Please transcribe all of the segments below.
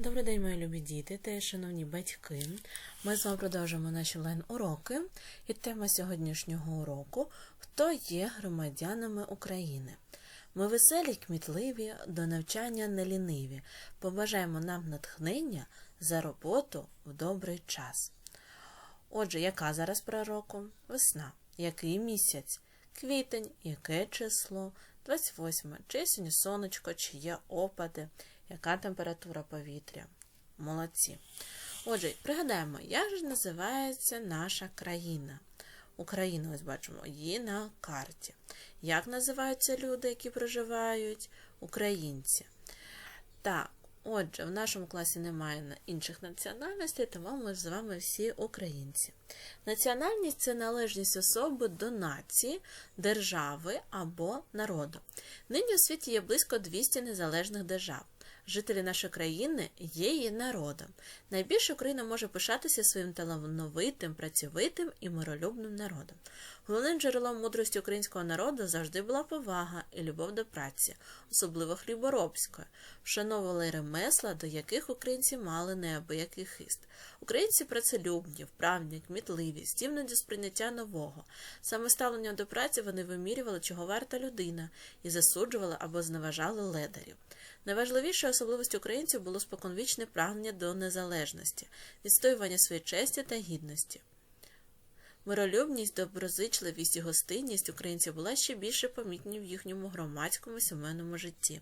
Добрий день, мої любі діти та шановні батьки. Ми з вами продовжуємо наші лайн-уроки. І тема сьогоднішнього уроку Хто є громадянами України? Ми веселі, кмітливі, до навчання не ліниві. Побажаємо нам натхнення за роботу в добрий час. Отже, яка зараз пора року? Весна. Який місяць? Квітень, яке число? 28. Чи сьогодні сонечко, чи є опади, яка температура повітря? Молодці. Отже, пригадаємо, як ж називається наша країна? Україна, ось бачимо, її на карті. Як називаються люди, які проживають? Українці. Так, отже, в нашому класі немає інших національностей, тому ми з вами всі українці. Національність це належність особи до нації, держави або народу. Нині у світі є близько 200 незалежних держав. Жителі нашої країни є її народом. Найбільше Україна може пишатися своїм талановитим, працьовитим і миролюбним народом. Головним джерелом мудрості українського народу завжди була повага і любов до праці, особливо хліборобської. Вшановували ремесла, до яких українці мали неабиякий хист. Українці працелюбні, вправні, кмітливі, здібні до сприйняття нового. Саме ставленням до праці вони вимірювали, чого варта людина, і засуджували або зневажали ледарів. Найважливішою особливістю українців було споконвічне прагнення до незалежності, відстоювання своєї честі та гідності. Миролюбність, доброзичливість і гостинність українців була ще більше помітні в їхньому громадському сімейному житті.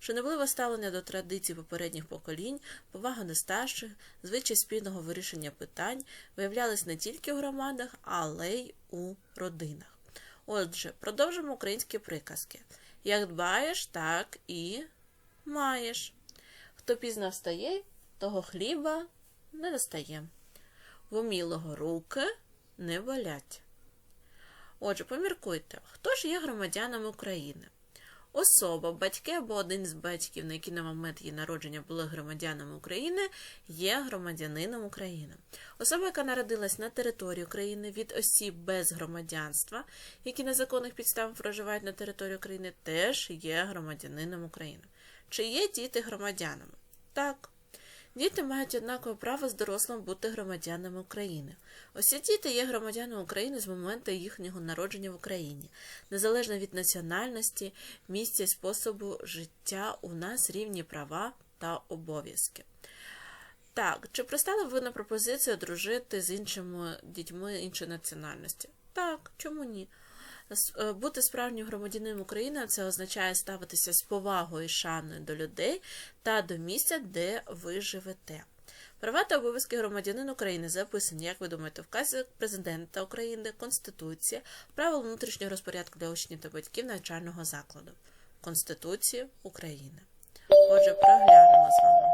Шанобливе ставлення до традицій попередніх поколінь, повага до старших, звичай спільного вирішення питань виявлялись не тільки в громадах, але й у родинах. Отже, продовжимо українські приказки. Як дбаєш, так і маєш. Хто пізно встає, того хліба не достає. В умілого руки не болять. Отже, поміркуйте, хто ж є громадянами України? Особа, батьки або один з батьків, на які на момент її народження були громадянами України, є громадянином України. Особа, яка народилась на території України від осіб без громадянства, які на законних підставах проживають на території України, теж є громадянином України. Чи є діти громадянами? Так. Діти мають однакове право з дорослим бути громадянами України. Усі діти є громадянами України з моменту їхнього народження в Україні, незалежно від національності, місця і способу життя у нас рівні права та обов'язки. Так, чи пристали ви на пропозицію дружити з іншими дітьми іншої національності? Так, чому ні? Е, Бути справжнім громадянином України це означає ставитися з повагою і шаною до людей та до місця, де ви живете. Права та обов'язки громадянина України записані, як ви думаєте, в вказі президента України, Конституція, правил внутрішнього розпорядку для учнів та батьків навчального закладу, Конституції України. Отже, проглянемо з вами.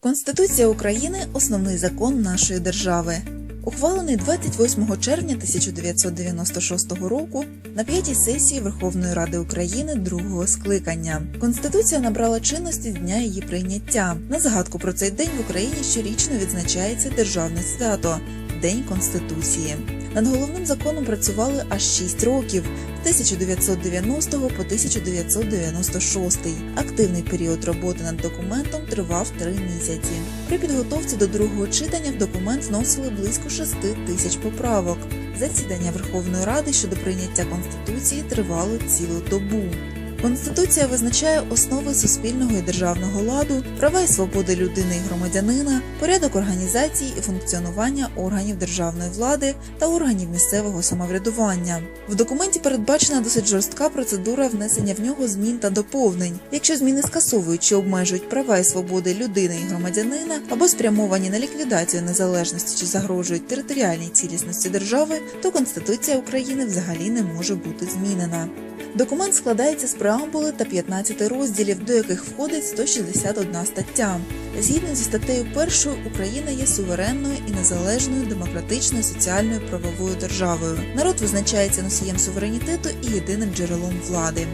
Конституція України основний закон нашої держави. Ухвалений 28 червня 1996 року на п'ятій сесії Верховної Ради України другого скликання. Конституція набрала чинності з дня її прийняття. На згадку про цей день в Україні щорічно відзначається державне свято День Конституції. Над головним законом працювали аж 6 років з 1990 по 1996. Активний період роботи над документом тривав 3 місяці. При підготовці до другого читання в документ вносили близько 6 тисяч поправок. Засідання Верховної Ради щодо прийняття Конституції тривало цілу добу. Конституція визначає основи суспільного і державного ладу, права і свободи людини і громадянина, порядок організації і функціонування органів державної влади та органів місцевого самоврядування. В документі передбачена досить жорстка процедура внесення в нього змін та доповнень. Якщо зміни скасовують чи обмежують права і свободи людини і громадянина або спрямовані на ліквідацію незалежності чи загрожують територіальній цілісності держави, то Конституція України взагалі не може бути змінена. Документ складається з преамбули та 15 розділів, до яких входить 161 стаття. Згідно зі статтею 1, Україна є суверенною і незалежною демократичною соціальною правовою державою. Народ визначається носієм суверенітету і єдиним джерелом влади.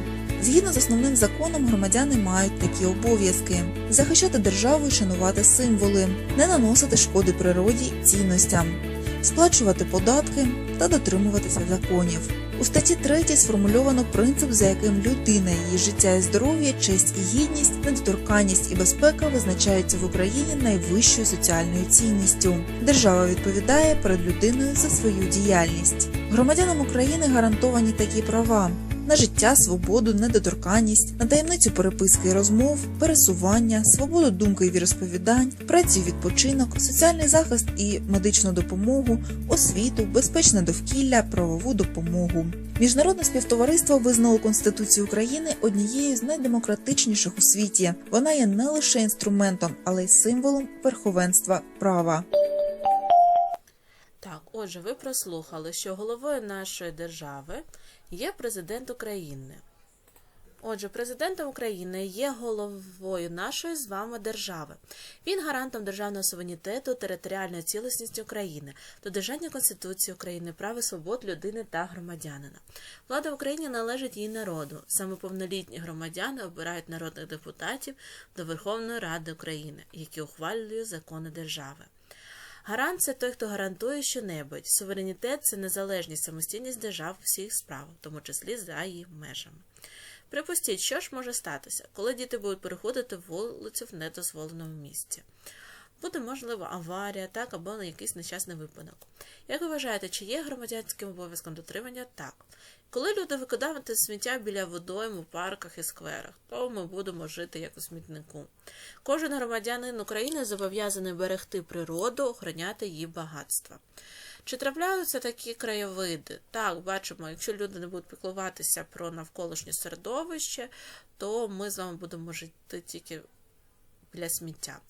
Згідно з основним законом, громадяни мають такі обов'язки: захищати державу і шанувати символи, не наносити шкоди природі цінностям, сплачувати податки, та дотримуватися законів. У статті 3 сформульовано принцип, за яким людина, її життя і здоров'я, честь і гідність, недоторканність і безпека визначаються в Україні найвищою соціальною цінністю. Держава відповідає перед людиною за свою діяльність. Громадянам України гарантовані такі права. На життя, свободу, недоторканність, на таємницю переписки і розмов, пересування, свободу думки і віросповідань, працю і відпочинок, соціальний захист і медичну допомогу, освіту, безпечне довкілля, правову допомогу. Міжнародне співтовариство визнало Конституцію України однією з найдемократичніших у світі. Вона є не лише інструментом, але й символом верховенства права. Так, отже, ви прослухали, що головою нашої держави є президент України. Отже, президентом України є головою нашої з вами держави. Він гарантом державного суверенітету, територіальної цілісності України, додержання Конституції України, прав і свобод людини та громадянина. Влада в Україні належить її народу. Саме повнолітні громадяни обирають народних депутатів до Верховної Ради України, які ухвалюють закони держави. Гарант це той, хто гарантує щонебудь. Суверенітет це незалежність, самостійність держав всіх справах, в тому числі за її межами. Припустіть, що ж може статися, коли діти будуть переходити вулицю в недозволеному місці. Буде, можливо, аварія, так, або на якийсь нещасний випадок. Як ви вважаєте, чи є громадянським обов'язком дотримання? Так. Коли люди викидають сміття біля водойм у парках і скверах, то ми будемо жити як у смітнику. Кожен громадянин України зобов'язаний берегти природу, охороняти її багатства. Чи трапляються такі краєвиди? Так, бачимо, якщо люди не будуть піклуватися про навколишнє середовище, то ми з вами будемо жити тільки для сміття.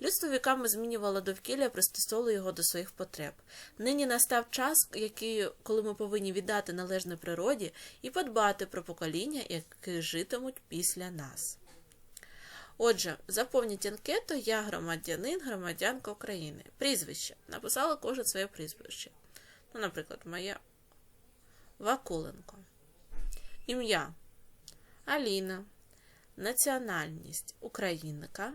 Людство віками змінювало довкілля, пристосовувало його до своїх потреб. Нині настав час, який, коли ми повинні віддати належне природі і подбати про покоління, які житимуть після нас. Отже, заповніть анкету Я громадянин, громадянка України. Прізвище. Написала кожен своє прізвище. Ну, наприклад, моє Вакуленко. Ім'я Аліна. Національність Українка.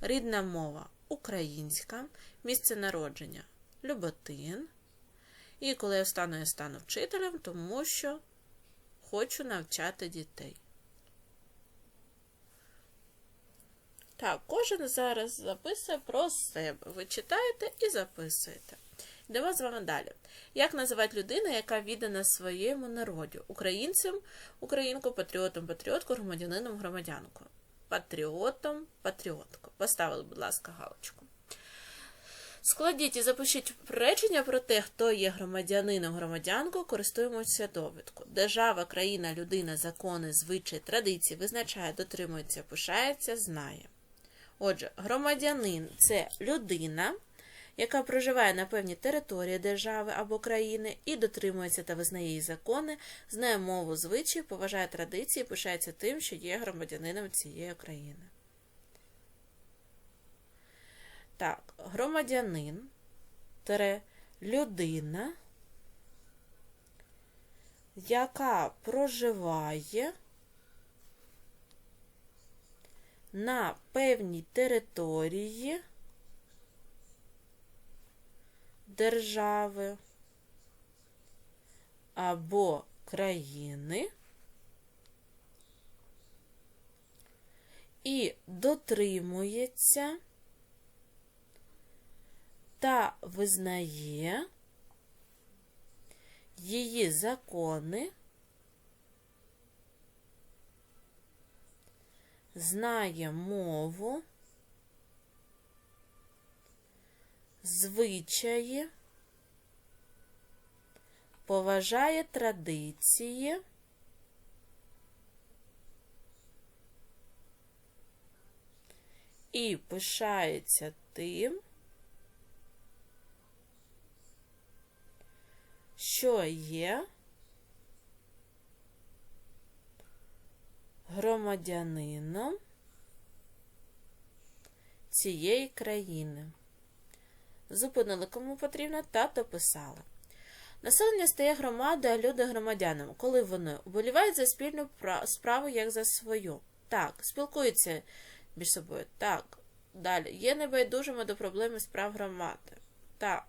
Рідна мова українська. Місце народження Люботин. І коли я стану, я стану вчителем, тому що хочу навчати дітей. Так, кожен зараз записує про себе. Ви читаєте і записуєте. Йдемо з вами далі. Як називати людину, яка віддана своєму народу? Українцям, українку, патріотом, патріотку, громадянином, громадянку. Патріотом, патріотку. Поставили, будь ласка, галочку. Складіть і запишіть речення про те, хто є громадянином, громадянкою, користуємося довідку. Держава, країна, людина, закони, звичаї, традиції визначає, дотримується, пишається, знає. Отже, громадянин це людина, яка проживає на певній території держави або країни і дотримується та визнає її закони, знає мову звичаї, поважає традиції, пишається тим, що є громадянином цієї країни. Так, громадянин тере людина, яка проживає на певній території держави або країни і дотримується та визнає її закони, знає мову, звичаї, поважає традиції, і пишається тим, що є громадянином цієї країни. Зупинили кому потрібно та дописали. Населення стає громадою, а люди громадянами, коли вони вболівають за спільну справу як за свою. Так, спілкуються між собою. Так. Далі. Є небайдужими до проблеми справ громади. Так.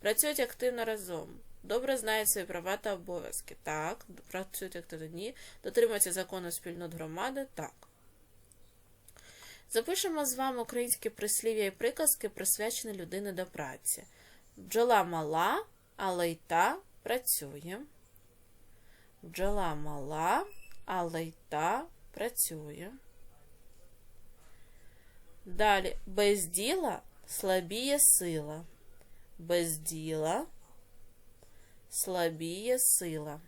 Працюють активно разом. Добре знають свої права та обов'язки. Так. Працюють активно ні. Дотримуються закону спільнот громади. Так. Запишемо з вами українські прислів'я і приказки, присвячені людині до праці. Бджола мала, але й та працює. Бджола мала, але й та працює. Далі без діла слабіє сила. Без діла слабіє сила.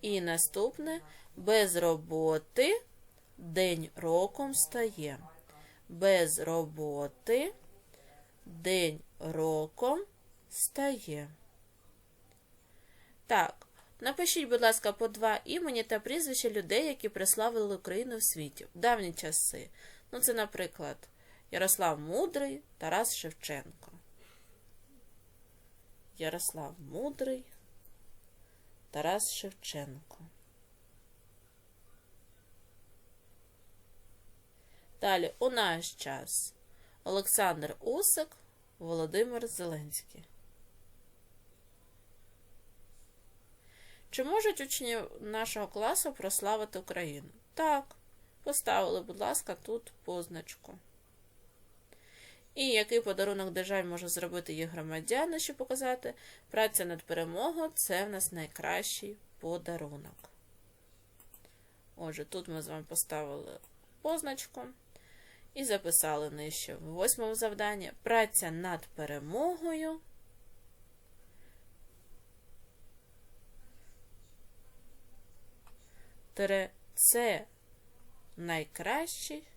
І наступне без роботи день роком стає. Без роботи день роком стає. Так, напишіть, будь ласка, по два імені та прізвища людей, які прославили Україну в світі в давні часи. Ну, це, наприклад, Ярослав Мудрий, Тарас Шевченко. Ярослав Мудрий, Тарас Шевченко. Далі у наш час Олександр Усик, Володимир Зеленський. Чи можуть учні нашого класу прославити Україну? Так. Поставили, будь ласка, тут позначку. І який подарунок державі може зробити їх громадяни, щоб показати? Праця над перемогою це в нас найкращий подарунок. Отже, тут ми з вами поставили позначку і записали нижче в восьмому завданні. Праця над перемогою. Тире це найкращий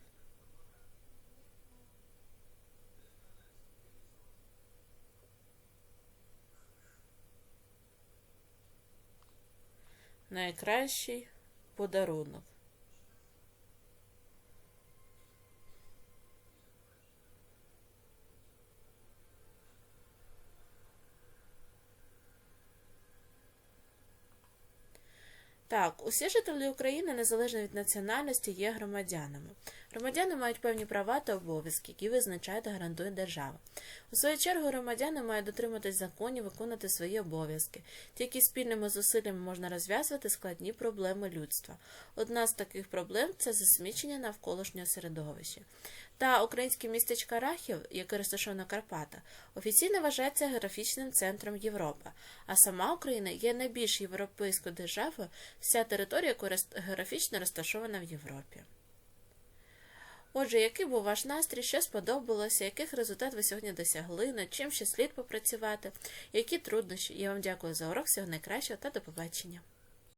найкращий подарунок. Так, усі жителі України, незалежно від національності, є громадянами. Громадяни мають певні права та обов'язки, які визначає та гарантує держава. У свою чергу, громадяни мають дотриматись законів, виконувати свої обов'язки. Тільки спільними зусиллями можна розв'язувати складні проблеми людства. Одна з таких проблем це засмічення навколишнього середовища. Та українське містечко Рахів, яке розташоване в Карпатах, офіційно вважається географічним центром Європи, а сама Україна є найбільш європейською державою, вся територія, яка географічно розташована в Європі. Отже, який був ваш настрій, що сподобалося, яких результатів ви сьогодні досягли, над чим ще слід попрацювати, які труднощі. Я вам дякую за урок, всього найкращого та до побачення.